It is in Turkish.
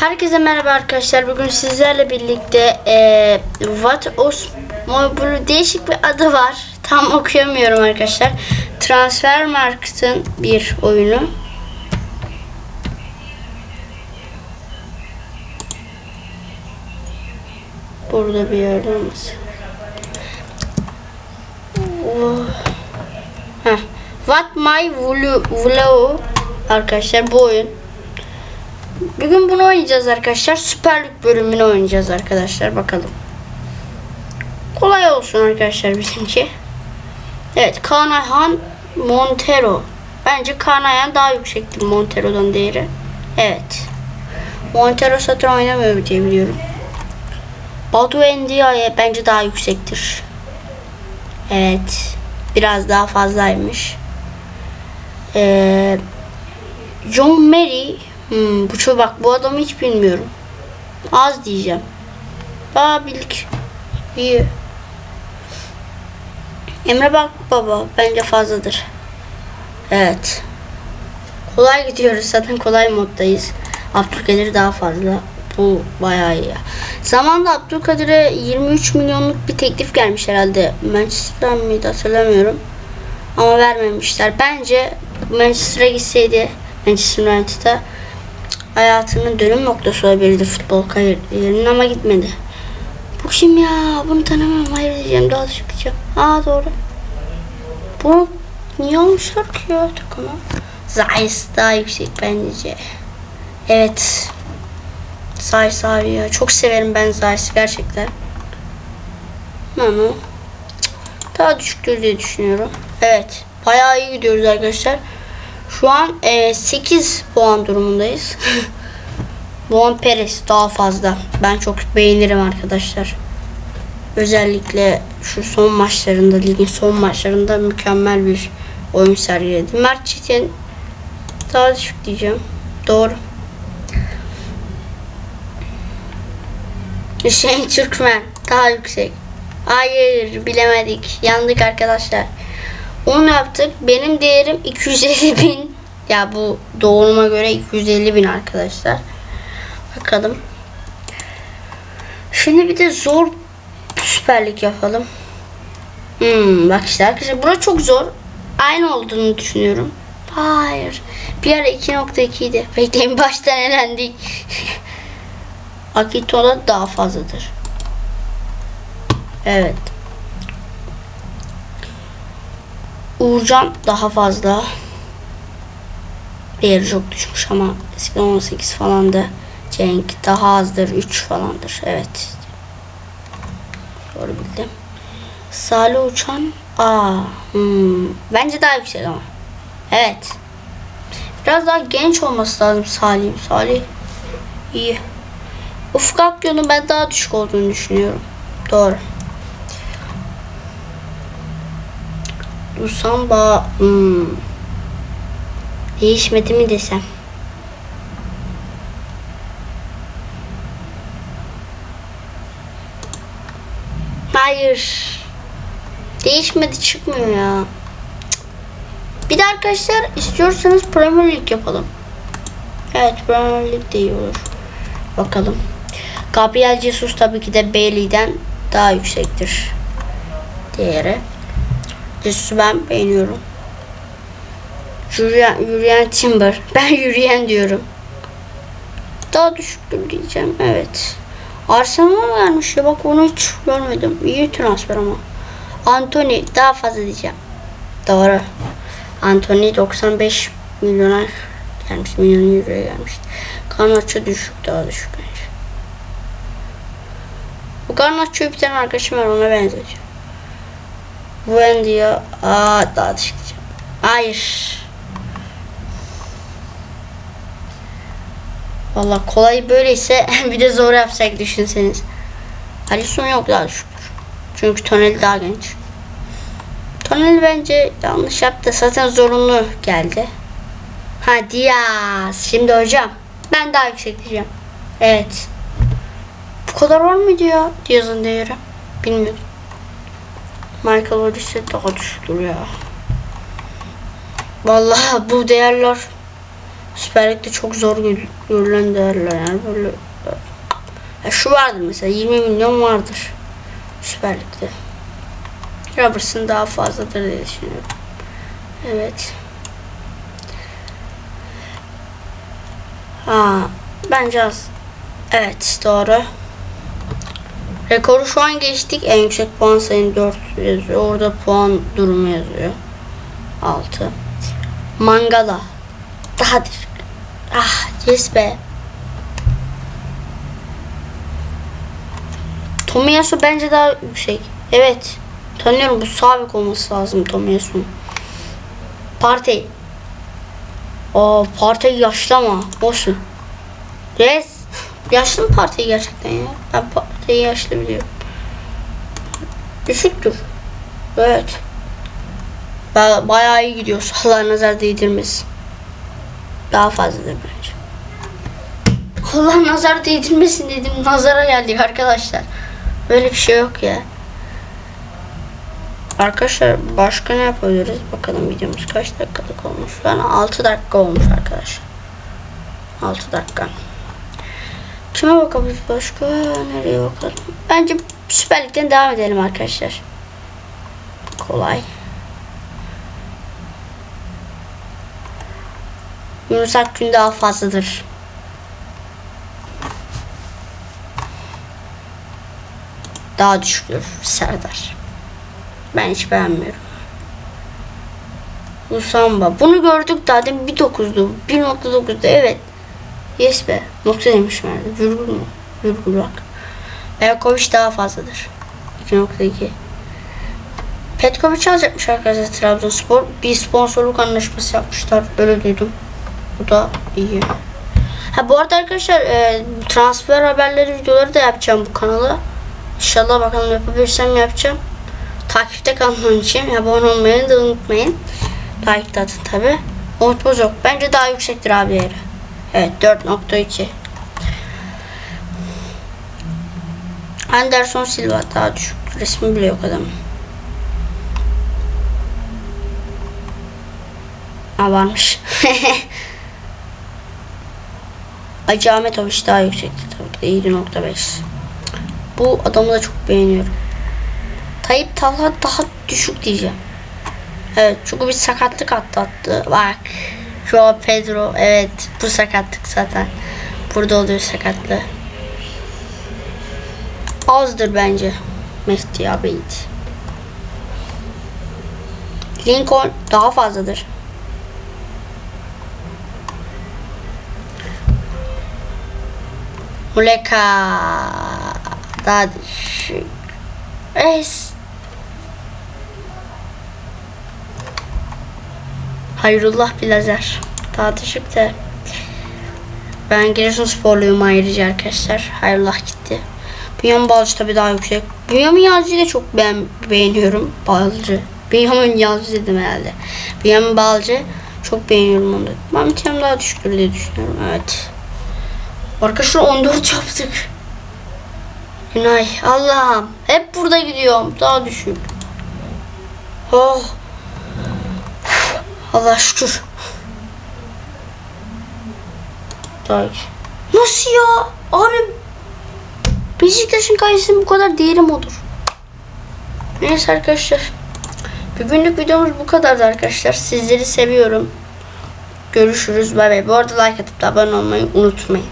Herkese merhaba arkadaşlar. Bugün sizlerle birlikte eee What Os Mobile değişik bir adı var. Tam okuyamıyorum arkadaşlar. Transfer Markt'ın bir oyunu. Burada bir yerde olması. Oh. What My Vlog arkadaşlar bu oyun. Bugün bunu oynayacağız arkadaşlar. Süper Lig bölümünü oynayacağız arkadaşlar. Bakalım. Kolay olsun arkadaşlar bizimki. Evet. Kaan Ayhan Montero. Bence Kaan Ayhan daha yüksektir Montero'dan değeri. Evet. Montero satın oynamıyor diye biliyorum. Batu Ndiaye bence daha yüksektir. Evet. Biraz daha fazlaymış. Ee, John Mary Hmm, bu çok bak bu adamı hiç bilmiyorum. Az diyeceğim. Aa bildik. İyi. Emre bak baba bence fazladır. Evet. Kolay gidiyoruz zaten kolay moddayız. Abdülkadir daha fazla. Bu bayağı iyi. Zamanında Abdülkadir'e 23 milyonluk bir teklif gelmiş herhalde. Manchester mıydı hatırlamıyorum. Ama vermemişler. Bence Manchester'a gitseydi Manchester United'a hayatının dönüm noktası olabilirdi futbol kariyerinin ama gitmedi. Bu kim ya? Bunu tanımam. Hayır diyeceğim. Daha diyeceğim. Aa doğru. Bu niye almışlar ki ya takıma? Zeiss daha yüksek bence. Evet. Zeiss abi ya. Çok severim ben Zeiss'i gerçekten. Ama daha düşüktür diye düşünüyorum. Evet. Bayağı iyi gidiyoruz arkadaşlar. Şu an e, 8 puan durumundayız. Juan Perez daha fazla. Ben çok beğenirim arkadaşlar. Özellikle şu son maçlarında, ligin son maçlarında mükemmel bir oyun sergiledi. Mert Çetin daha düşük diyeceğim. Doğru. Hüseyin Türkmen daha yüksek. Hayır bilemedik. Yandık arkadaşlar. Onu yaptık. Benim değerim 250 bin. Ya bu doğruma göre 250 bin arkadaşlar. Bakalım. Şimdi bir de zor süperlik yapalım. Hmm, bak işte arkadaşlar bura çok zor. Aynı olduğunu düşünüyorum. Hayır. Bir ara 2.2 idi. Bekleyin baştan elendik. Akito'da daha fazladır. Evet. Uğurcan daha fazla. Değeri çok düşmüş ama eskiden 18 falandı. Cenk daha azdır. 3 falandır. Evet. Doğru bildim. Salih Uçan. Aa, hmm. Bence daha yüksek ama. Evet. Biraz daha genç olması lazım Salih. Salih iyi. Ufuk Akyol'un ben daha düşük olduğunu düşünüyorum. Doğru. Usamba hmm. değişmedi mi desem. Hayır. Değişmedi çıkmıyor ya. Bir de arkadaşlar istiyorsanız Premier League yapalım. Evet Premier League de iyi olur. Bakalım. Gabriel Jesus tabii ki de Bailey'den daha yüksektir. Değeri. Jesus'u ben beğeniyorum. Yürüyen, yürüyen Timber. Ben yürüyen diyorum. Daha düşüktür diyeceğim. Evet. Arsenal vermiş ya bak onu hiç görmedim. İyi transfer ama. Anthony daha fazla diyeceğim. Doğru. Anthony 95 milyona gelmiş. Milyon euroya gelmiş. Garnacho düşük daha düşük bence. Bu Garnacho'yu bir tane arkadaşım var ona benzetiyor. Buendia aa daha diyeceğim. Hayır. Valla kolay böyleyse bir de zor yapsak düşünseniz. Alisson yok daha düşüktür. Çünkü Tonel daha genç. Tonel bence yanlış yaptı. Zaten zorunlu geldi. Ha Diaz. Şimdi hocam. Ben daha yüksek diyeceğim. Evet. Bu kadar var mıydı ya Diaz'ın değeri? Bilmiyorum. Michael Olise daha düşüktür ya. Vallahi bu değerler Süper Lig'de çok zor gör- görülen değerler yani böyle. Ya şu vardır mesela 20 milyon vardır Süper Lig'de. Robertson daha fazladır diye düşünüyorum. Evet. Ha, bence az. Evet doğru. Rekoru şu an geçtik. En yüksek puan sayın 4 yazıyor. Orada puan durumu yazıyor. 6. Mangala. Düşük. Ah yes be. Tomiyasu bence daha yüksek. Evet. Tanıyorum bu sabit olması lazım Tomiyasu'nun. Partey. O Partey yaşlı ama olsun. Yes. Yaşlı mı Partey gerçekten ya? Ben Partey'i yaşlı biliyorum. Düşüktür. Evet. Ba- bayağı iyi gidiyor. Allah nazar değdirmesin. Daha fazladır bence. Allah nazar değdirmesin dedim. Nazara geldik arkadaşlar. Böyle bir şey yok ya. Arkadaşlar başka ne yapabiliriz? Bakalım videomuz kaç dakikalık olmuş. Yani 6 dakika olmuş arkadaşlar. 6 dakika. Kime bakabiliriz başka? Nereye bakalım? Bence Süper Lig'den devam edelim arkadaşlar. Kolay. Yunus Akgün daha fazladır. Daha düşüktür Serdar. Ben hiç beğenmiyorum. Musamba. Bunu gördük zaten 1.9'du. 1.9'du evet. Yes be. Nokta demiş nerede? Virgül mü? Virgül bak. Belkovic daha fazladır. 2.2. Petkovic alacakmış arkadaşlar Trabzonspor. Bir sponsorluk anlaşması yapmışlar. Öyle duydum. Bu da iyi. Ha bu arada arkadaşlar e, transfer haberleri videoları da yapacağım bu kanala. İnşallah bakalım yapabilirsem yapacağım. Takipte kalın onun için. Abone olmayı da unutmayın. Takipte atın tabi. Unutmaz yok. Bence daha yüksektir abi yeri. Evet 4.2. Anderson Silva daha düşük. Resmi bile yok adamın. Ha varmış. Acı Ahmetoviç daha yüksekti tabii ki de 7.5. Bu adamı da çok beğeniyorum. Tayyip Talha daha düşük diyeceğim. Evet çünkü bir sakatlık atlattı. Bak. Joao Pedro evet bu sakatlık zaten. Burada oluyor sakatlığı. Azdır bence. Mehdi Abid. Lincoln daha fazladır. Muleka daha düşük. Es. Hayrullah Bilazer. Düşük de. Ben Giresunsporluyum ayrıca arkadaşlar. Hayrullah gitti. Bünyamin Balcı tabii daha yüksek. Bünyamin Yalcı'yı da çok beğen beğeniyorum. Balcı. Bünyamin Yalcı dedim herhalde. Bünyamin Balcı çok beğeniyorum onu. Mahmut Yam daha düşüktür diye düşünüyorum. Evet. Arkadaşlar 14 yaptık. Günay. Allah'ım. Hep burada gidiyorum. Daha düşük. Oh. Allah şükür. İyi. Nasıl ya? Abi Beşiktaş'ın kalesinin bu kadar değeri mi olur? Neyse arkadaşlar. Bugünlük videomuz bu kadardı arkadaşlar. Sizleri seviyorum. Görüşürüz. Bay bay. Bu arada like atıp da abone olmayı unutmayın.